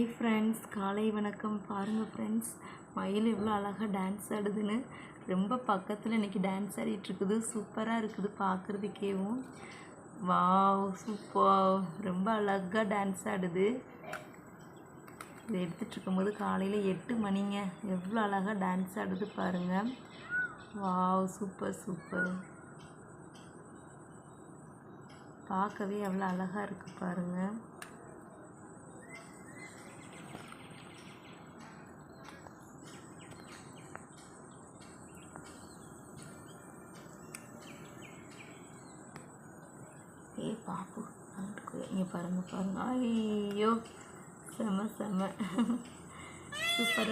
Hi friends காலை வணக்கம். பாருங்கள் ஃப்ரெண்ட்ஸ் மயில் எவ்வளோ அழகாக டான்ஸ் ஆடுதுன்னு. ரொம்ப பக்கத்தில் இன்றைக்கி டான்ஸ் ஆடிட்டுருக்குது சூப்பராக இருக்குது பார்க்குறதுக்கேவும் வாவ் சூப்பர் ரொம்ப அழகாக டான்ஸ் ஆடுது. இதை எடுத்துகிட்டு இருக்கும்போது காலையில் எட்டு மணிங்க. எவ்வளோ அழகாக டான்ஸ் ஆடுது பாருங்கள் வாவ் சூப்பர் சூப்பர் பார்க்கவே எவ்வளோ அழகாக இருக்குது பாருங்கள் eh babu aku ya bareng bareng ayo sama-sama. Super.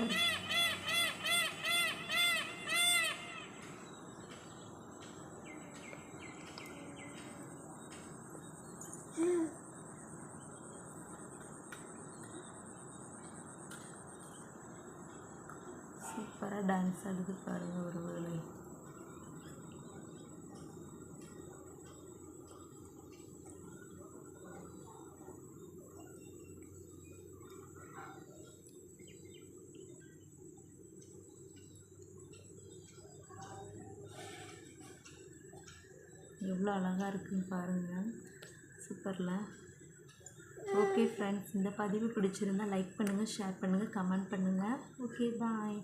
Super dansa gitu baru baru. எவ்வளோ அழகாக இருக்குன்னு பாருங்கள் சூப்பரில். ஓகே ஃப்ரெண்ட்ஸ் இந்த பதிவு பிடிச்சிருந்தா லைக் பண்ணுங்கள் ஷேர் பண்ணுங்கள் கமெண்ட் பண்ணுங்கள் ஓகே பாய்